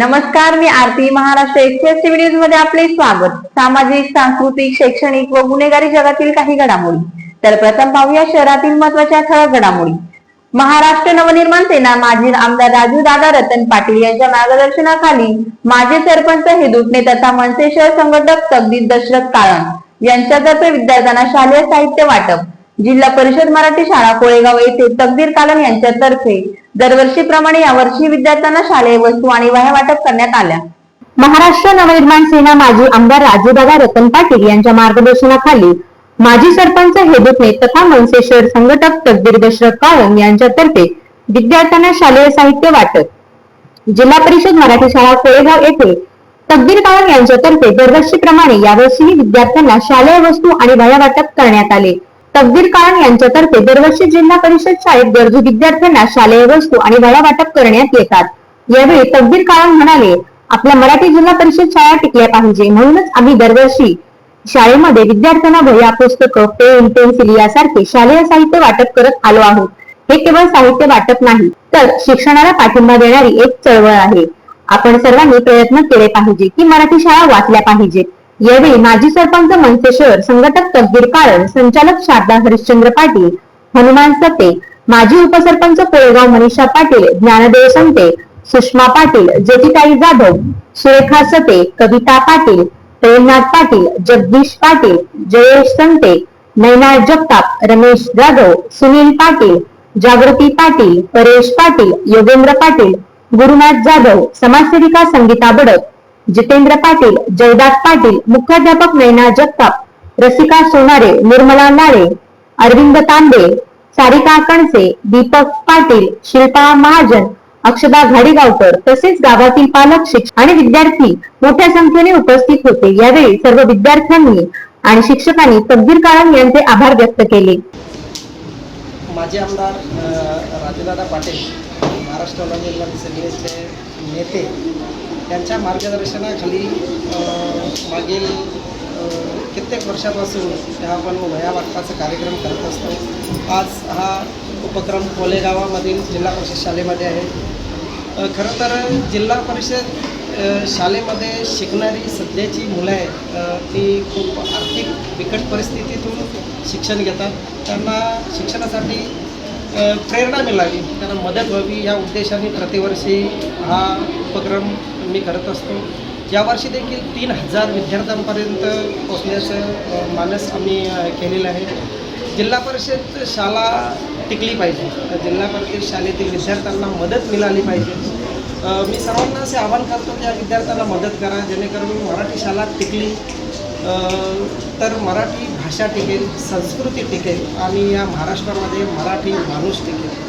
नमस्कार मी Aarti Maharashtra express TV न्यूजमध्ये आपले स्वागत. सामाजिक सांस्कृतिक शैक्षणिक व गुन्हेगारी जगातील काही घडामोडी. तर प्रथम पाहूया शहरातील महत्त्वाच्या ठळक घडामोडी. महाराष्ट्र नवनिर्माण सेना माजी आमदार राजू दादा रतन पाटील यांच्या मार्गदर्शनाखाली माजी सरपंच हेदुटणे तथा मनसे शहर संघटक तकदीर दशरथ काळण यांच्यातर्फे विद्यार्थ्यांना शालेय साहित्य वाटप. जिल्हा परिषद मराठी शाळा कोळेगाव येथे तकदीर कालन यांच्यातर्फे दरवर्षीप्रमाणे यावर्षी विद्यार्थ्यांना शालेय वस्तू आणि वह्या वाटप करण्यात आल्या. महाराष्ट्र नवनिर्माण सेना माजी आमदार राजूदादा रतन पाटील यांच्या मार्गदर्शनाखाली माजी सरपंच हेदुटणे तथा मनसे शहर संघटक तकबीर दशरथ काळम यांच्यातर्फे विद्यार्थ्यांना शालेय साहित्य वाटप. जिल्हा परिषद मराठी शाळा कोळेगाव येथे तकदीर काळम यांच्यातर्फे दरवर्षीप्रमाणे यावर्षीही विद्यार्थ्यांना शालेय वस्तू आणि वह्या वाटप करण्यात आले. तकदीर काळन यांच्यातर्फे दरवर्षी जिल्हा परिषद शाळेत गरजू विद्यार्थ्यांना शालेय वस्तू आणि वह्या वाटप करण्यात येतात. यावेळी तकदीर काळन म्हणाले आपल्या मराठी जिल्हा परिषद शाळा टिकल्या पाहिजे. म्हणूनच आम्ही दरवर्षी शाळेमध्ये विद्यार्थ्यांना वह्या पुस्तकं पेन पेन्सिल यासारखे शालेय साहित्य वाटप करत आलो आहोत. हे केवळ साहित्य वाटप नाही तर शिक्षणाला पाठिंबा देणारी एक चळवळ आहे. आपण सर्वांनी प्रयत्न केले पाहिजे की मराठी शाळा वाचल्या पाहिजेत. यावेळी माजी सरपंच मनसे संघटक तकदीर काळन संचालक शारदा हरिश्चंद्र पाटील हनुमान सते माजी उपसरपंच कोळेगाव मनीषा पाटील ज्ञानदेव संते सुषमा पाटील ज्योतिताई जाधव सुरेखा सते कविता पाटील प्रेमनाथ पाटील जगदीश पाटील जयेश संते नैना जगताप रमेश जाधव सुनील पाटील जागृती पाटील परेश पाटील योगेंद्र पाटील गुरुनाथ जाधव समाजसेविका संगीता बडक जितेंद्र पाटील जयदास पाटील मुख्याध्यापक नैना जगताप रसिका सोनारे निर्मला लाळे अरविंद तांबे सारिका कणसे दीपक पाटील शिल्पा महाजन अक्षदा घाडीगावकर तसेच गावातील पालक शिक्षक आणि विद्यार्थी मोठ्या संख्येने उपस्थित होते. यावेळी सर्व विद्यार्थ्यांनी आणि शिक्षकांनी तकदीर काळम यांचे आभार व्यक्त केले. माजी आमदार राजूदादा पाटील महाराष्ट्र नवनिर्माण सेनेचे नेते यांच्या मार्गदर्शनाखाली मागील कित्येक वर्षापासून ह्या आपण वया वाटपाचा कार्यक्रम करत असतो. आज हा उपक्रम कोलेगावामधील जिल्हा परिषद शाळेमध्ये आहे. खरं तर जिल्हा परिषद शाळेमध्ये शिकणारी सध्याची मुलं आहेत ती खूप आर्थिक बिकट परिस्थितीतून शिक्षण घेतात. त्यांना शिक्षणासाठी प्रेरणा मिळावी त्यांना मदत व्हावी या उद्देशाने प्रतिवर्षी हा उपक्रम मी करत असतो. यावर्षी देखील तीन हजार विद्यार्थ्यांपर्यंत पोचण्याचं मानस आम्ही केलेलं आहे. जिल्हा परिषद शाळा टिकली पाहिजे. जिल्हा परिषद शाळेतील विद्यार्थ्यांना मदत मिळाली पाहिजे. मी सर्वांना असे आवाहन करतो की या विद्यार्थ्यांना मदत करा. जेणेकरून मराठी शाळा टिकली. तर मराठी भाषा टिकेल संस्कृती टिकेल आणि या महाराष्ट्रामध्ये मराठी माणूस टिकेल.